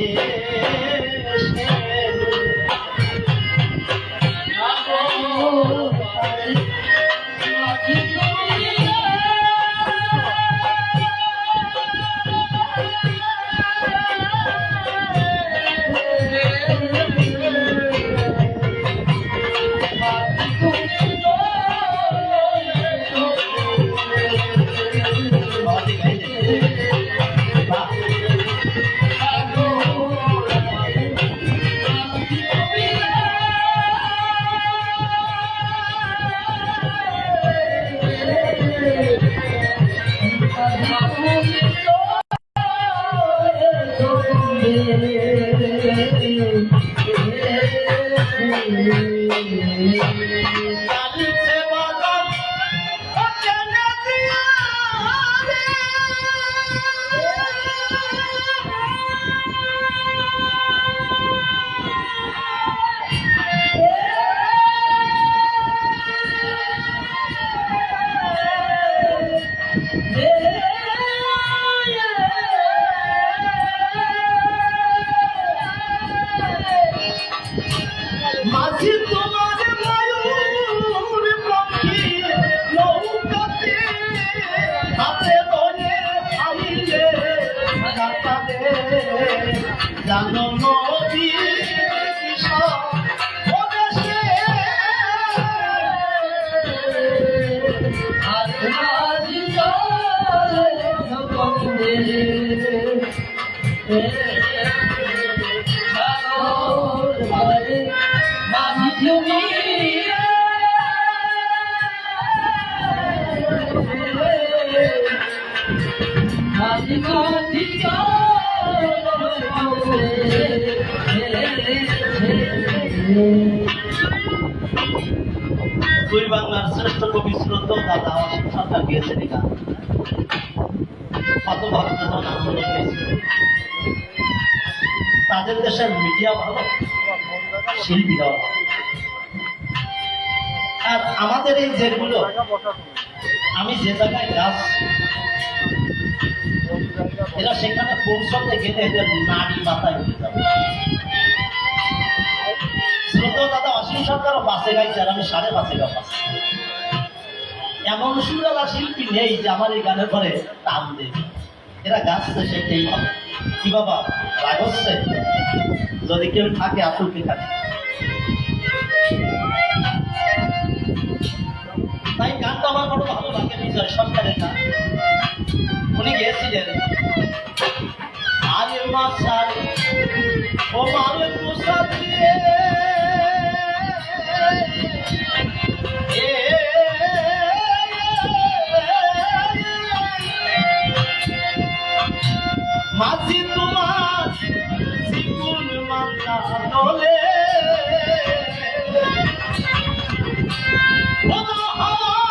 Yeah. দুই বাংলার শ্রেষ্ঠ কবি দাদা এই কত তাদের দেশের মিডিয়া ভালো আর আমাদের এই আমি যে জায়গায় গাছ এরা সেখানে পৌঁছতে গেলে এদের নারী মাথায় যাবে। সরকারও বাসে গাইছে আর আমি সাড়ে গা বাসে এমন সুরালা শিল্পী নেই যে আমার এই গানের পরে তাল দেবে। এরা সেটাই কি বাবা যদি কেউ থাকে আসলকে থাকে। তাই গানটা আমার বড় ভালো লাগে বিজয় সরকারের গান। উনি গেছিলেন আরে মাসার ও মারে মাঝি তোমার শিকুল মাতা দলে ওগো হাওয়ায়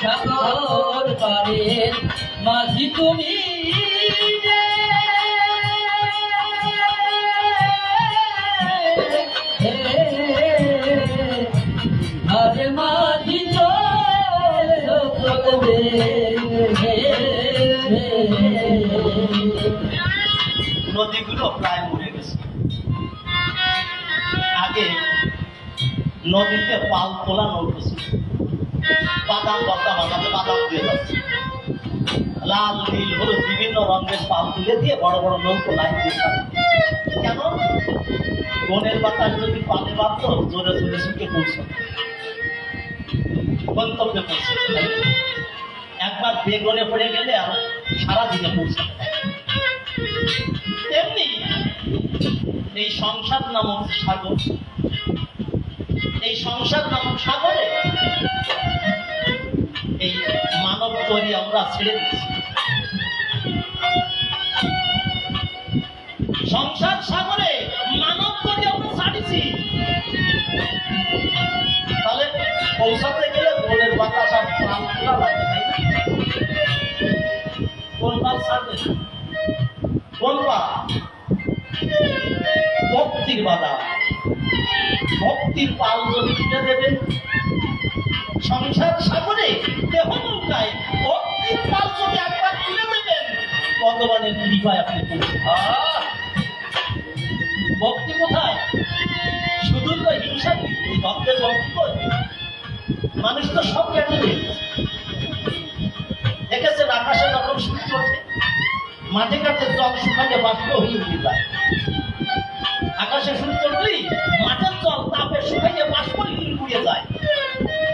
সাগর পারে মাঝি তুমি নদীগুলো প্রায় মরে গেছে। আগে নদীতে পাল তোলা নৌকো ছিল। বাদাম বত্তা বাদামে বাদাম দিয়ে যাচ্ছে। লাল, নীল, হলুদ বিভিন্ন রঙের পাল তুলে দিয়ে বড় বড় নৌকো লাইন দিয়ে। কেন? বনের বাতাস যদি পালে বাঁধত জোরে জোরে শুকে পৌঁছ গন্তব্যে পৌঁছে একবার বেগনে পড়ে গেলে আর সারাদিনে পৌঁছাবে না। তেমনি এই সংসার নামক সাগর এই সংসার নামক সাগরে। এই মানব তৈরি আমরা ছেড়ে দিচ্ছি সংসার সাগরে মানব তৈরি আমরা ছাড়িছি তাহলে পৌঁছাতে গেলে বনের বাতাস আর প্রাণ খোলা লাগে, তাই না? কোন পাল ছাড়বে ভক্তির পাল যদি তুলে দেবেন সংসার সাগরে দেহ নৌকায় ভক্তির পাল যদি একবার তুলে দেবেন। ভগবানের কৃপায় আপনি ভক্তি কোথায়? শুধু তো হিংসা ভক্তের ভক্তি? মানুষ তো সব জ্ঞানী দেখেছেন আকাশে যখন সূর্য ওঠে, মাঠে ঘাটে জল শুকাইয়ে বাষ্প হয়ে উঠে আকাশে সূর্য উঠলেই শুকাইয়ে বাষ্প হয়ে যায়।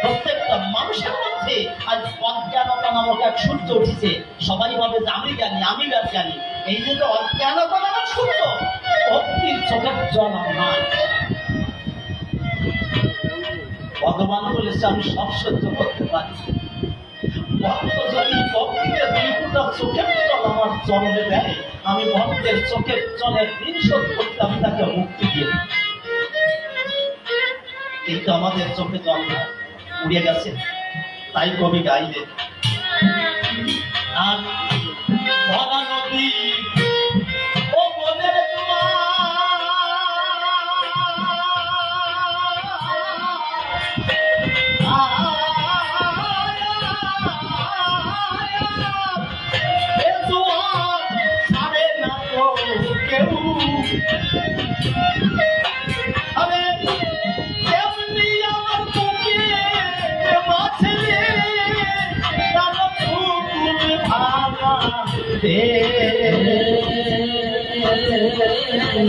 প্রত্যেকটা মানুষের মধ্যে আজ অজ্ঞানতা নামক এক সূর্য উঠেছে। সবাই ভাবে যে আমি জানি আমি জানি এই যে অজ্ঞানতা নামক সূর্য ভক্তির চোখের জল আমার ভগবান বলেছে, আমি সব সহ্য করতে পারি। ভক্ত যদি ভক্তিতে দুই ফুটা দেয়, আমি ভক্তের চোখের জলের ঋণ শোধ করতে আমি তাকে মুক্তি দিয়ে। কিন্তু আমাদের চোখে জল উড়িয়ে উড়ে গেছে। তাই কবি গাইলেন আর আজ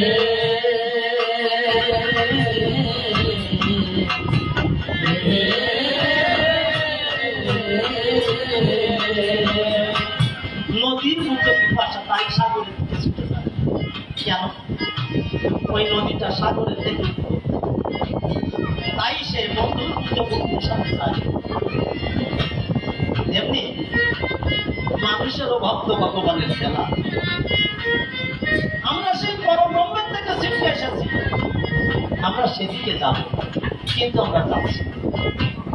নদীর মতো পিপাসা তাই সাগরের দিকে ছুটে যায়। কেন? ওই নদীটা সাগরের থেকে। তাই মানুষেরও ভক্ত ভগবানের খেলা। সেদিকে যাব কিন্তু আমরা যাচ্ছি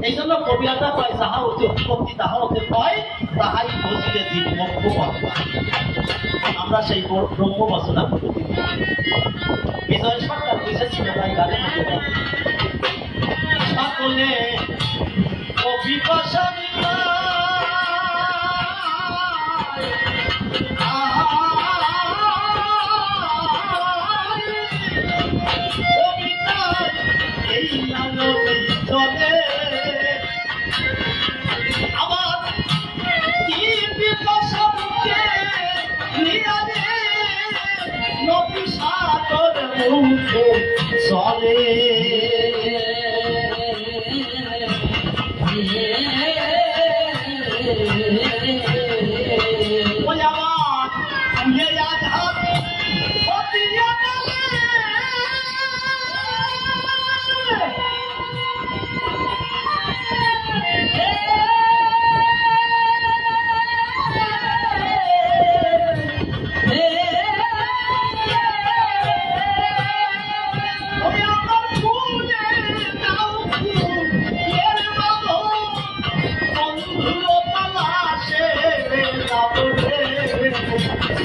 এই জন্য কবিরাটা কয়, যাহা হতে উৎপত্তি তাহা হতে কয়, তাহাই জীব মোক্ষ আমরা সেই ব্রহ্ম করি। বিজয় সরকার বুঝেছিল তাই সকলে অভিবাসা এই সাগর মুখে চলে ওই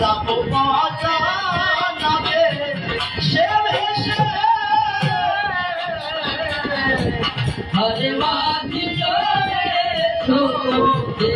যাব পাতা নাবে সে ভেসে হরে মাঝি চলে ছোটে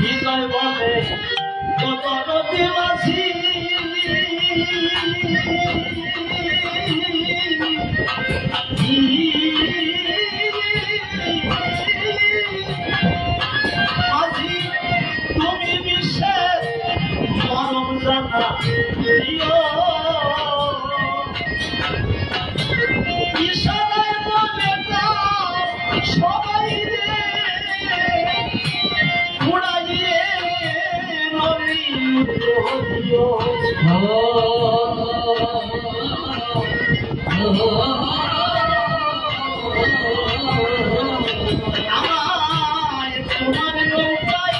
বিজয় বলে কত নদী মাঝি মাঝি তুমি বিশ্বের মরম জানা প্রিয় আমায় তোমার নৌকায়